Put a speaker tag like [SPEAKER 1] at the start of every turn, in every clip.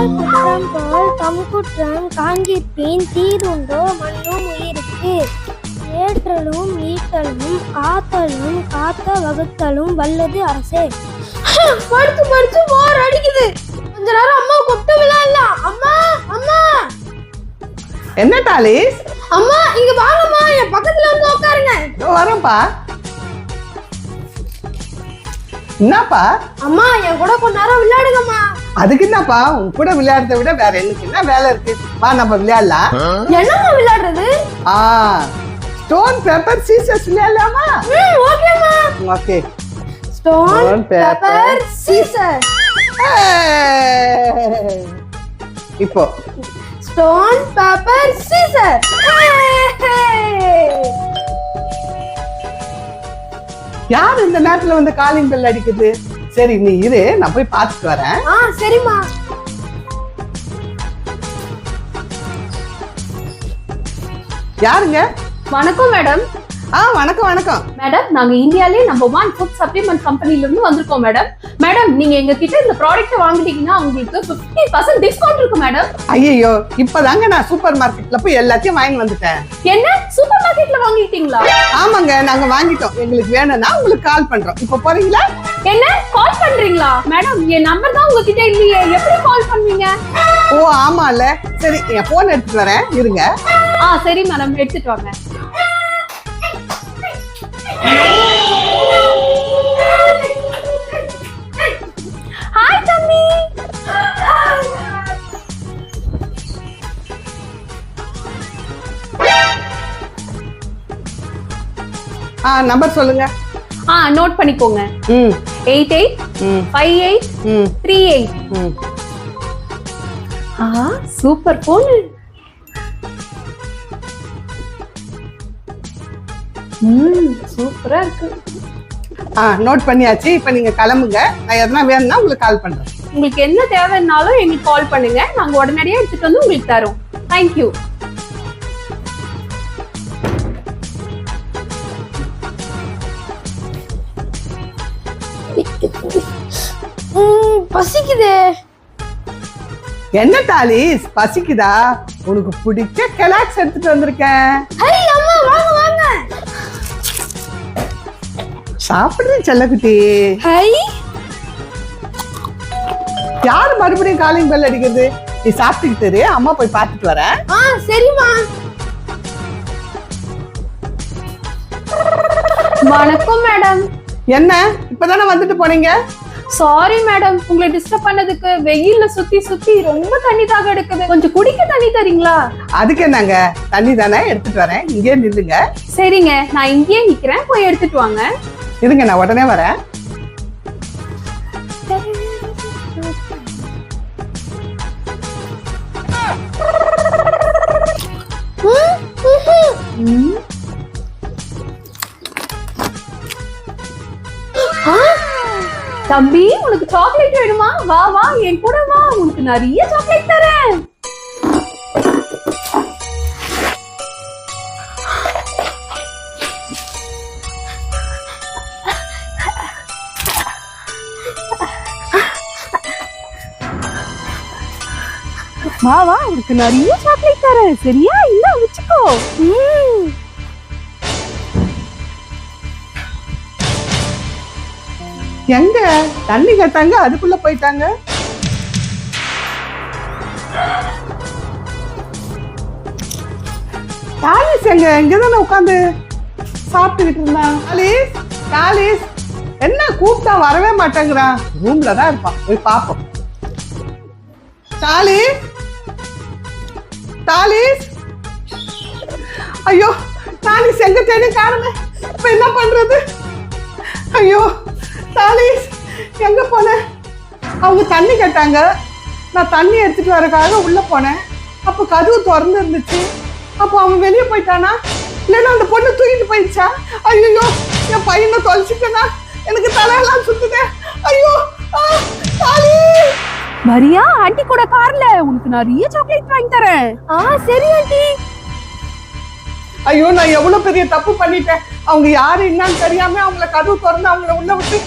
[SPEAKER 1] யார் குற்றம் போல் தம் குற்றம் காண்கிற்பின் தீதுண்டோ மண்ணும் உயிருக்கு. ஏற்றலும் ஈட்டலும் காத்தலும் காத்த வகுத்தலும் வல்லது அரசே.
[SPEAKER 2] படிச்சு படிச்சு போர் அடிக்குது. கொஞ்ச நேரம் அம்மா கூப்பிட்டு விளையாடலாம் அம்மா அம்மா.
[SPEAKER 3] என்ன டாலிஸ்
[SPEAKER 2] அம்மா இங்க வாங்கம்மா. என் பக்கத்துல வந்து உட்காருங்க
[SPEAKER 3] வரேன்ப்பா. என்னப்பா?
[SPEAKER 2] அம்மா என் கூட கொஞ்ச நேரம் விளையாடுங்கம்மா.
[SPEAKER 3] அதுக்கு என்னப்பா? உன் கூட விளையாடுறத விட வேற எனக்கு என்ன வேலை இருக்கு? வா நம்ம விளையாடலாம்.
[SPEAKER 2] என்னம்மா விளையாடுறது?
[SPEAKER 3] ஆ ஸ்டோன் பேப்பர் சீசர்ஸ் விளையாடலாமா?
[SPEAKER 2] ஓகேம்மா
[SPEAKER 3] ஓகே
[SPEAKER 2] ஸ்டோன் பேப்பர் சீசர்
[SPEAKER 3] இப்போ.
[SPEAKER 2] ஸ்டோன் பேப்பர் சீசர்
[SPEAKER 3] யார் இந்த நேரத்துல வந்து காலிங் பெல் அடிக்குது? சரி நீ இரு நான் போய் பார்த்துட்டு வரேன்.
[SPEAKER 2] ஆ சரிம்மா.
[SPEAKER 3] யாருங்க?
[SPEAKER 4] வணக்கம் மேடம்.
[SPEAKER 3] ஆ வணக்கம் வணக்கம்.
[SPEAKER 4] மேடம் நாங்க இந்தியாலே நம்பர் ஒன் ஃபுட் சப்ளிமெண்ட் கம்பெனில இருந்து வந்திருக்கோம் மேடம் மேடம் நீங்க எங்க கிட்ட இந்த ப்ராடக்ட் வாங்கிட்டீங்கன்னா உங்களுக்கு 50% பர்சன்ட் டிஸ்கவுண்ட் இருக்கு மேடம்
[SPEAKER 3] ஐயோ இப்பதாங்க நான் சூப்பர் மார்க்கெட்ல போய் எல்லாத்தையும் வாங்கி வந்துட்டேன்.
[SPEAKER 4] என்ன? சூப்பர் மார்க்கெட்ல வாங்கிட்டீங்களா?
[SPEAKER 3] ஆமாங்க நாங்க வாங்கிட்டோம். எங்களுக்கு வேணும்னா உங்களுக்கு கால் பண்றோம். இப்போ போறீங்களா?
[SPEAKER 4] என்ன? கால் பண்றீங்களா? மேடம் என் நம்பர் தான் உங்ககிட்ட இல்லையே. எப்படி கால் பண்ணுவீங்க?
[SPEAKER 3] ஓ ஆமால சரி என் போன் எடுத்துட்டு வரேன். இருங்க.
[SPEAKER 4] ஆ சரி மேடம் எடுத்துட்டு வாங்க.
[SPEAKER 3] ஆ நம்பர் சொல்லுங்க.
[SPEAKER 4] ஆ நோட் பண்ணிக்கோங்க.
[SPEAKER 3] ம்.
[SPEAKER 4] Eight eight five eight three eight ஆ சூப்பர் போனு ம் சூப்பரா இருக்கு.
[SPEAKER 3] ஆ நோட் பண்ணியாச்சு. இப்போ நீங்க கிளம்புங்க. நான் எதனா வேணும்னா உங்களுக்கு கால் பண்றேன்.
[SPEAKER 4] உங்களுக்கு என்ன தேவைன்னாலும் எங்களுக்கு கால் பண்ணுங்க. நாங்க உடனடியா எடுத்துட்டு வந்து உங்களுக்கு தரோம் தேங்க்யூ
[SPEAKER 2] பசிக்குதே.
[SPEAKER 3] என்ன டாலிஸ் பசிக்குதா? உனக்கு பிடிச்ச கெலாக்ஸ் எடுத்துட்டு வந்திருக்கேன்.
[SPEAKER 2] அம்மா வாங்க வாங்க.
[SPEAKER 3] சாப்பிடுறேன் செல்லக்குட்டி?
[SPEAKER 2] ஹை.
[SPEAKER 3] யார் மறுபடியும் காலிங் பெல் அடிக்கிறது? நீ சாப்பிட்டுக்கிட்டு அம்மா போய் பார்த்துட்டு வரேன்.
[SPEAKER 2] ஆ சரிம்மா.
[SPEAKER 4] வணக்கம் மேடம்.
[SPEAKER 3] என்ன? இப்பதானே வந்துட்டு போனீங்க?
[SPEAKER 4] சாரி மேடம் உங்களை டிஸ்டர்ப் பண்ணதுக்கு வெயில்ல சுத்தி சுத்தி ரொம்ப தண்ணி தாக எடுக்குது. கொஞ்சம் குடிக்க தண்ணி தரீங்களா?
[SPEAKER 3] அதுக்கு என்னங்க? தண்ணி தானே எடுத்துட்டு வரேன். இங்கே நில்லுங்க.
[SPEAKER 4] சரிங்க. நான் இங்கேயே நிக்கிறேன். போய் எடுத்துட்டு வாங்க.
[SPEAKER 3] இருங்க நான் உடனே வரேன்.
[SPEAKER 4] ம், தம்பி உனக்கு சாக்லேட் வேணுமா? வா வா என் கூட வா. உனக்கு நிறைய சாக்லேட் தரேன். வா வா உனக்கு நிறைய சாக்லேட் தரேன். சரியா? இல்ல வச்சுக்கோ.
[SPEAKER 3] எங்க? தண்ணி கேட்டாங்க அதுக்குள்ள போயிட்டாங்க. தாலிஸ் எங்க? இங்கதானே உட்காந்து சாப்பிட்டுக்கிட்டு இருந்தான். தாலிஸ் தாலிஸ். என்ன கூப்பிட்டா வரவே மாட்டேங்கிறான் ரூம்ல தான் இருப்பான் போய் பாப்போம். தாலிஸ் தாலிஸ். ஐயோ தாலிஸ் எங்க தேடி காணுமே. இப்ப என்ன பண்றது? ஐயோ. டாலிஸ் எங்க போனேன்? அவங்க தண்ணி கேட்டாங்க. நான் தண்ணி எடுத்துட்டு வரக்காக உள்ள போனேன். அப்போ கதவு திறந்து இருந்துச்சு. அப்போ அவன் வெளியே போயிட்டானா? இல்லைன்னா அந்த பொண்ணு தூக்கிட்டு போயிடுச்சா? ஐயோ என் பையனை தொலைச்சிட்டேனா? எனக்கு தலையெல்லாம் சுத்துதே. ஐயோ ஆ, டாலி
[SPEAKER 4] வரியா ஆண்டி கூட கார்ல உனக்கு நிறைய சாக்லேட் வாங்கி தரேன்.
[SPEAKER 2] ஆ சரி ஆண்டி
[SPEAKER 3] ஐயோ நான் எவ்வளவு பெரிய தப்பு பண்ணிட்டேன். அவங்க யாரு என்னன்னு தெரியாம அவங்கள கதவு திறந்து அவங்கள உள்ள விட்டு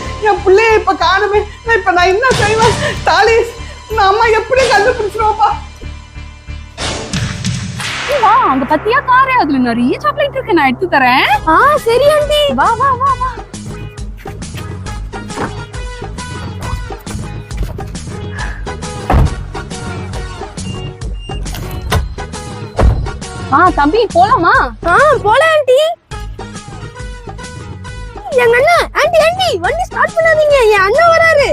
[SPEAKER 3] இப்ப காணுமே. நான் இப்ப நான் என்ன செய்வேன்? டாலிஸ் நான் அம்மா எப்படி கண்டுபிடிச்சிருவோம்ப்பா.
[SPEAKER 4] வா அங்க பத்தியா காரே அதுல நிறைய சாக்லேட் இருக்கு. நான் எடுத்து தரேன்.
[SPEAKER 2] ஆ சரி ஆண்டி.
[SPEAKER 4] வா வா வா வா. ஆ தம்பி போலாமா?
[SPEAKER 2] ஆ போல ஆண்டி. எங்க அண்ணா ஆண்டி ஆண்டி வண்டி ஸ்டார்ட் பண்ணாதீங்க. என் அண்ணா வராரு.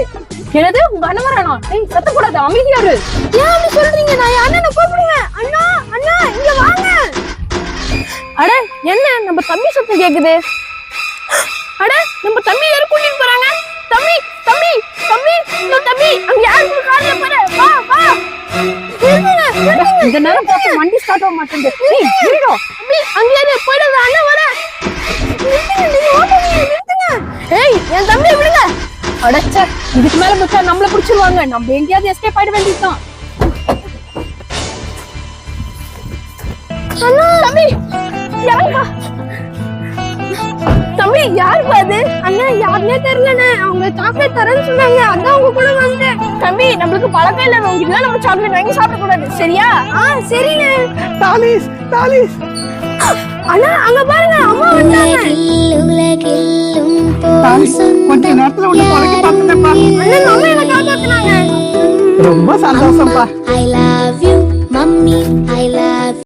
[SPEAKER 4] என்னது? உங்க அண்ணன் வரானா? ஏய் சத்த கூடாது அமைதியா இரு
[SPEAKER 2] ஏன் அப்படி சொல்றீங்க? நான் என் அண்ணனை கூப்பிடுவேன். அண்ணா அண்ணா இங்க வாங்க. அட என்ன? நம்ம தம்பி சத்தம் கேக்குது. அட நம்ம தம்பி
[SPEAKER 4] கொஞ்ச நேரம் பார்த்து வண்டி ஸ்டார்ட் ஆக மாட்டேங்குது. ஏய்
[SPEAKER 2] அங்க யாரு போயிடாத அண்ணா வர ஏய் என் தம்பி விடுங்க.
[SPEAKER 4] அடச்ச இதுக்கு மேல விட்டா நம்மள புடிச்சிருவாங்க. நம்ம எங்கேயாவது எஸ்கேப் ஆயிட வேண்டியதுதான்.
[SPEAKER 2] அண்ணா தம்பி யாருப்பா தம்பி யாருப்பா அது? அண்ணா யாருனே தெரியலண்ணே அவங்க சாக்லேட் தரேன்னு சொன்னாங்க. அதான் உங்க கூட வந்தேன். தம்பி நம்மளுக்கு பழக்கம் இல்லை உங்ககிட்ட நம்ம சாக்லேட் வாங்கி சாப்பிடக்கூடாது. சரியா? ஆ சரிண்ணே.
[SPEAKER 3] தாலிஸ் தாலிஸ்.
[SPEAKER 2] அண்ணா அங்க பாருங்க. அம்மா வந்தாங்க.
[SPEAKER 3] கொஞ்ச நேரத்துல உன்னை தொடக்கி பார்த்துட்டேன்ப்பா.
[SPEAKER 2] அண்ணன் அம்மா என்ன காப்பாத்துனாங்க.
[SPEAKER 3] ரொம்ப சந்தோஷம்ப்பா.
[SPEAKER 5] I love you, mommy. I love